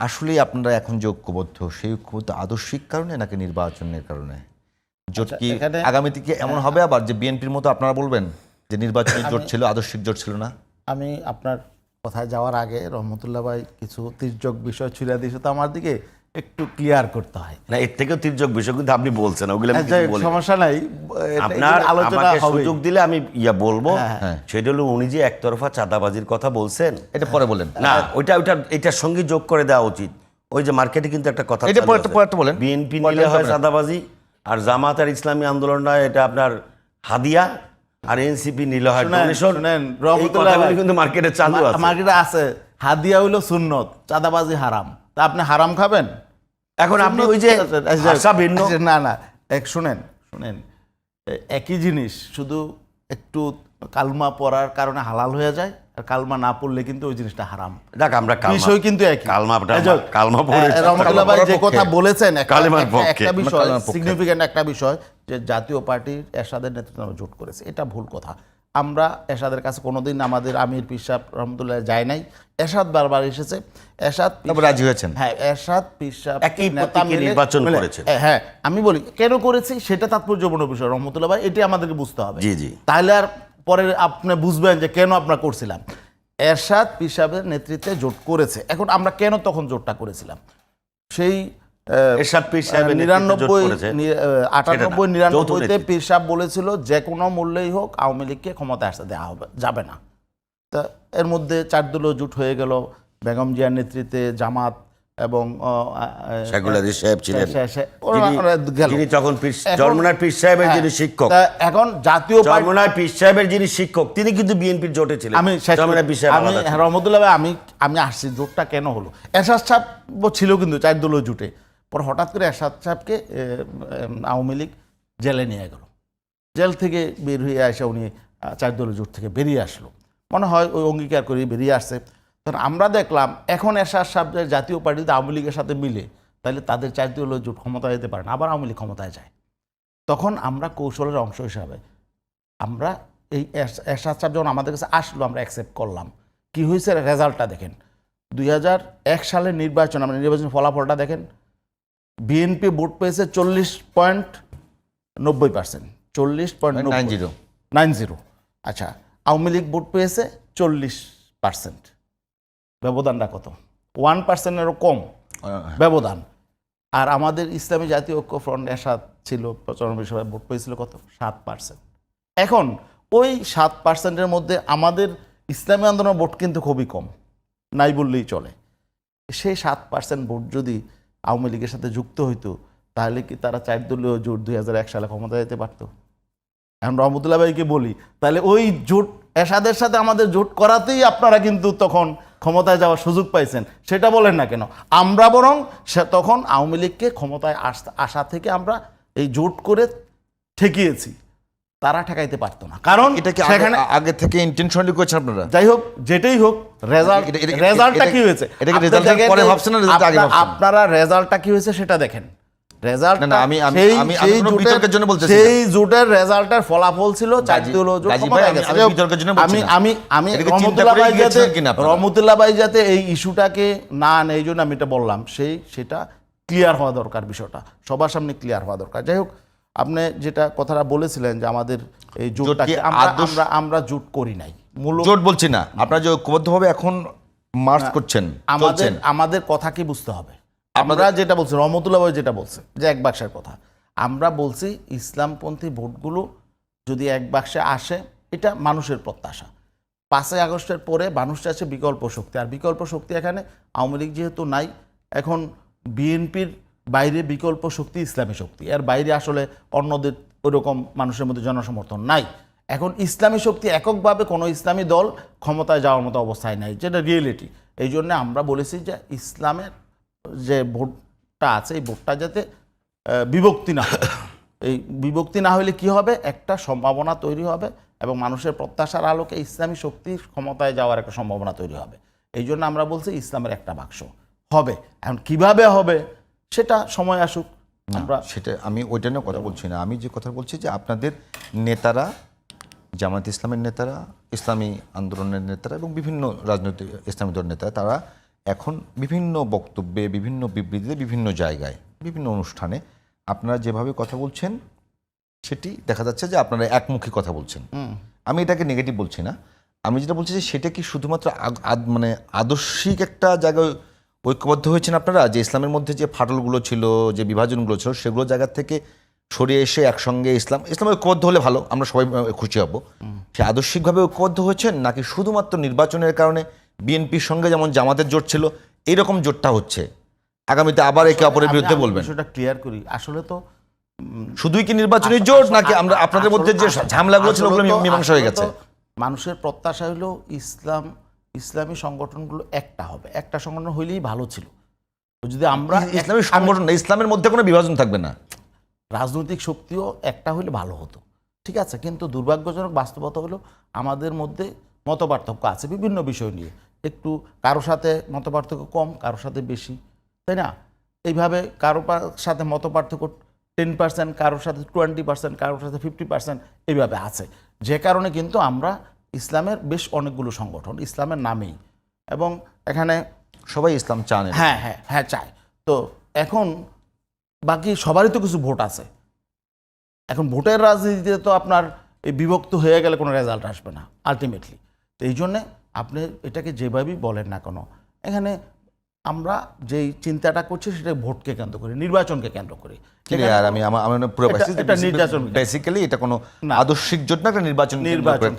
আসলেই আপনারা এখন যে ঐক্যবদ্ধ সেই ঐক্যবদ্ধ আদর্শিক কারণে নাকি নির্বাচনের কারণে? জোট কি আগামীতে কি এমন হবে আবার যে বিএনপির মতো আপনারা বলবেন যে নির্বাচনী জোট ছিল আদর্শিক জোট ছিল না? আমি আপনার কথায় যাওয়ার আগে রহমতুল্লাহ ভাই কিছু তির্যক বিষয় ছুড়ে দিয়েছে। তো আমার দিকে একটু ক্লিয়ার করতে হয়। না এর থেকেও তির্যক বিষয় কিন্তু আপনি বলছেন ওগুলো বলিনি। সমস্যা নাই আপনার আলোচনা সুযোগ দিলে আমি ইয়া বলব। হ্যাঁ। সেটা হলো উনি যে একতরফা চাঁদাবাজির কথা বলছেন। এটা পরে বলেন। না ওইটা ওইটা এটার সঙ্গে যোগ করে দেওয়া উচিত। ওই যে মার্কেটে কিন্তু একটা কথা এটা পরে- পরে বলেন। বিএনপি নিলে হয় চাঁদাবাজি আর জামাত আর ইসলামী আন্দোলন নয় এটা আপনার হাদিয়া আর এনসিপি নিলে হয় শুনেন, ডোনেশন শুনেন, এই রহমতুল্লাহ কিন্তু মার্কেটে চালু আছে। মার্কেটে আছে হাদিয়া হইল সুন্নত চাঁদাবাজি হারাম। তা আপনি হারাম খাবেন? এখন আপনি ওই যে আচ্ছা, ভিন্ন। আচ্ছা, না না এক শুনেন শুনেন। একই জিনিস শুধু একটু কালমা পড়ার কারণে হালাল হয়ে যায় আর কালমা না পড়লে কিন্তু ওই জিনিসটা হারাম। দেখ আমরা বিষয় কিন্তু কালমা পড়ে রহমতুল্লাহ ভাই যে কথা বলেছেন একটা- বিষয়। সিগনিফিক্যান্ট একটা বিষয় যে জাতীয় পার্টির এরশাদের নেতৃত্বে জোট করেছে। এটা ভুল কথা। আমরা এরশাদের কাছে কোনোদিন আমাদের আমির পিসাব রহমতুল্লাহ যায় নাই। এরশাদ বারবার এসেছে। এরশাদ রাজি হয়েছেন। হ্যাঁ এরশাদ পিসাব একই নির্বাচন করেছেন। হ্যাঁ আমি বলি কেন করেছি সেটা তাৎপর্যপূর্ণ বিষয়। রহমতুল্লাহ ভাই এটি আমাদেরকে বুঝতে হবে। জি, জি। তাহলে আর পরে আপনি বুঝবেন যে কেন আপনার করছিলাম। এরশাদ পিসাবের নেতৃত্বে জোট করেছে। এখন আমরা কেন তখন জোটটা করেছিলাম? সেই নিরানব্বই আটানব্বই নিরানব্বইতে পীর সাহেব বলেছিল যে কোনো মূল্যেই হোক আওয়ামী লীগকে ক্ষমতা আসতে দেওয়া হবে যাবে না। তা এর মধ্যে চার দলীয় জোট হয়ে গেল বেগম জিয়ার নেতৃত্বে জামাত এবং সাহেব ছিলেন। তখন জন্মনার পীর সাহেবের হ্যাঁ, যিনি শিক্ষক। এখন জাতীয় পার্টি জন্মনার পীর সাহেবের যিনি শিক্ষক তিনি কিন্তু বিএনপির জোটে ছিলেন। আমি আমি রহমতুল্লাহ আমি আমি আসছি জোটটা কেন হলো? এরশাদ সাহেব ছিল কিন্তু চার দলীয় জোটে। পর হঠাৎ করে এরশাদ সাহেবকে আওয়ামী লীগ জেলে নিয়ে গেল। জেল থেকে বের হয়ে আসে উনি চার দলীয় জোট থেকে বেরিয়ে আসলো। মনে হয় ওই অঙ্গীকার করে বেরিয়ে আসছে। তখন আমরা দেখলাম, এখন এরশাদ সাহেব জাতীয় পার্টিতে আওয়ামী লীগের সাথে মিলে, তাহলে তাদের চার দলীয় জোট ক্ষমতায় যেতে পারে না, আবার আওয়ামী লীগ ক্ষমতায় যায়। তখন আমরা কৌশলের অংশ হিসাবে, আমরা এই এরশাদ সাহেব যখন আমাদের কাছে আসলো, আমরা অ্যাকসেপ্ট করলাম। কি হয়েছে? রেজাল্টটা দেখেন। দুই সালের নির্বাচন, আমরা নির্বাচনের ফলাফলটা দেখেন। বিএনপি ভোট পেয়েছে চল্লিশ পয়েন্ট নব্বই পার্সেন্ট। চল্লিশ point nine zero. Nine zero. আচ্ছা আওয়ামী লীগ ভোট পেয়েছে চল্লিশ পার্সেন্ট। ব্যবধানটা কত? ওয়ান পার্সেন্টেরও কম ব্যবধান। আর আমাদের ইসলামী জাতীয় ঐক্য ফ্রন্ট এরশাদ ছিল পঁচানব্বই বিষয়ে ভোট পেয়েছিল কত? সাত পার্সেন্ট। এখন ওই সাত পার্সেন্টের মধ্যে আমাদের ইসলামী আন্দোলনের ভোট কিন্তু খুবই কম। নাই বললেই চলে। সেই সাত পার্সেন্ট ভোট যদি আওয়ামী লীগের সাথে যুক্ত হইতো, তাহলে কি তারা চার দলীয় জোট দুই হাজার এক সালে ক্ষমতা যেতে পারতো? এখন রহমতুল্লাহ ভাইকে বলি, তাহলে ওই জোট, এরশাদের সাথে আমাদের জোট করাতেই আপনারা কিন্তু তখন ক্ষমতায় যাওয়ার সুযোগ পাইছেন। সেটা বলেন না কেন? আমরা বরং সে তখন আওয়ামী লীগকে ক্ষমতায় আসা থেকে আমরা এই জোট করে ঠেকিয়েছি। তারা ঠেকাইতে পারতো না। কারণ এটা কি সেখানে আগে- থেকে ইন্টেনশনালি করেছেন আপনারা? যাই হোক যেটাই হোক রেজাল্ট রেজাল্টটা কি হয়েছে? এটা কি আপনি রেজাল্টের পরে ভাবছেন না রেজাল্ট আগে? আপনারা রেজাল্টটা কি হয়েছে সেটা দেখেন। রেজাল্ট না, আমি- আমি- আমি- বিতর্কের জন্য বলতেছি সেই জোটের রেজাল্টের ফলাফল ছিল জোট আমি- বিতর্কের জন্য বলছি আমি আমি আমি রহমতুল্লাহ ভাই যাতে? রহমতুল্লাহ ভাই যাতে এই ইস্যুটাকে না আনে এই জন্য আমি এটা বললাম। সেই সেটা ক্লিয়ার হওয়া দরকার বিষয়টা। সবার সামনে ক্লিয়ার হওয়া দরকার। যাই হোক আপনি যেটা কথাটা বলেছিলেন যে আমাদের এই জোটটাকে আমরা আমরা জোট করি নাই। মূলত জোট বলছি না। আপনারা যে ঐক্যবদ্ধভাবে এখন মার্চ করছেন আমাদের আমাদের কথা কি বুঝতে হবে। আমরা যেটা বলছি রহমতুল্লাহ ভাই যেটা বলছে যে এক বাক্সের কথা। আমরা বলছি ইসলামপন্থী ভোটগুলো যদি এক বাক্সে আসে এটা মানুষের প্রত্যাশা। পাঁচই আগস্টের পরে মানুষ চাচ্ছে বিকল্প শক্তি। আর বিকল্প শক্তি এখানে আওয়ামী লীগ যেহেতু নাই এখন বিএনপির বাইরে বিকল্প শক্তি ইসলামী শক্তি। এর বাইরে আসলে অন্যদের ওরকম মানুষের মধ্যে জনসমর্থন নাই। এখন ইসলামী শক্তি এককভাবে কোনো ইসলামী দল ক্ষমতায় যাওয়ার মতো অবস্থায় নাই, যেটা রিয়েলিটি এই জন্য আমরা বলেছি যে ইসলামের যে ভোটটা আছে, এই ভোটটা যাতে বিভক্তি না এই বিভক্তি না হলে কি হবে? একটা সম্ভাবনা তৈরি হবে এবং মানুষের প্রত্যাশার আলোকে ইসলামী শক্তি ক্ষমতায় যাওয়ার একটা সম্ভাবনা তৈরি হবে। এই জন্য আমরা বলছি ইসলামের একটা বাক্স। হবে। এখন কীভাবে হবে? সেটা সময় আসুক আমরা সেটা আমি ওইটা নিয়ে কথা বলছি না। আমি যে কথা বলছি যে আপনাদের নেতারা জামাত ইসলামের নেতারা ইসলামী আন্দোলনের নেতারা এবং বিভিন্ন রাজনৈতিক ইসলামী দলের নেতারা তারা এখন বিভিন্ন বক্তব্যে বিভিন্ন বিবৃতিতে বিভিন্ন জায়গায় বিভিন্ন অনুষ্ঠানে আপনারা যেভাবে কথা বলছেন সেটি দেখা যাচ্ছে যে আপনারা একমুখী কথা বলছেন। আমি এটাকে নেগেটিভ বলছি না। আমি যেটা বলছি যে সেটা কি শুধুমাত্র আদ- মানে আদর্শিক একটা জায়গায় ঐক্যবদ্ধ হয়েছেন আপনারা? যে ইসলামের মধ্যে যে ফাটলগুলো ছিল যে বিভাজনগুলো ছিল সেগুলো জায়গা থেকে সরিয়ে এসে একসঙ্গে ইসলাম ইসলাম ঐক্যবদ্ধ হলে ভালো আমরা সবাই খুশি হব। সে আদর্শিকভাবে ঐক্যবদ্ধ হয়েছেন? নাকি শুধুমাত্র নির্বাচনের কারণে বিএনপির সঙ্গে যেমন জামাতের জোট ছিল এইরকম জোটটা হচ্ছে? আগামীতে আবার একে অপরের বিরুদ্ধে বলবেন। বিষয়টা ক্লিয়ার করি। আসলে তো শুধুই কি নির্বাচনী জোট নাকি আমরা আপনাদের মধ্যে যে ঝামেলাগুলো ছিল ওগুলো মীমাংসা হয়ে গেছে? মানুষের প্রত্যাশা হলো ইসলাম ইসলামী সংগঠনগুলো একটা হবে। একটা সংগঠন হইলেই ভালো ছিল। যদি আমরা ইসলামী সংগঠন না, ইসলামের মধ্যে কোনো বিভাজন থাকবে না। রাজনৈতিক শক্তিও একটা হলে ভালো হতো। ঠিক আছে কিন্তু দুর্ভাগ্যজনক বাস্তবতা হলো আমাদের মধ্যে মতপার্থক্য আছে বিভিন্ন বিষয় নিয়ে। একটু কারও সাথে মতপার্থক্য কম কারও সাথে বেশি তাই না? এইভাবে কারও সাথে মতপার্থক্য টেন পার্সেন্ট কারোর সাথে টোয়েন্টি পার্সেন্ট কারোর সাথে ফিফটি পার্সেন্ট এইভাবে আছে। যে কারণে কিন্তু আমরা ইসলামের বেশ অনেকগুলো সংগঠন ইসলামের নামেই এবং এখানে সবাই ইসলাম চান হ্যাঁ হ্যাঁ হ্যাঁ চাই তো এখন বাকি সবারই তো কিছু ভোট আছে এখন ভোটের রাজনীতিতে তো আপনার এই বিভক্ত হয়ে গেলে কোনো রেজাল্ট আসবে না আলটিমেটলি তো এই জন্যে আপনি এটাকে যেভাবেই বলেন না কেন এখানে আমরা যেই চিন্তাটা করছি সেটা ভোটকে কেন্দ্র করি নির্বাচনকে কেন্দ্র করি ক্লিয়ার আমি আমার আমার পুরো এটা- এটা নির্বাচন। বেসিক্যালি এটা কোনো। আদর্শিক জোট না একটা নির্বাচন নির্বাচন।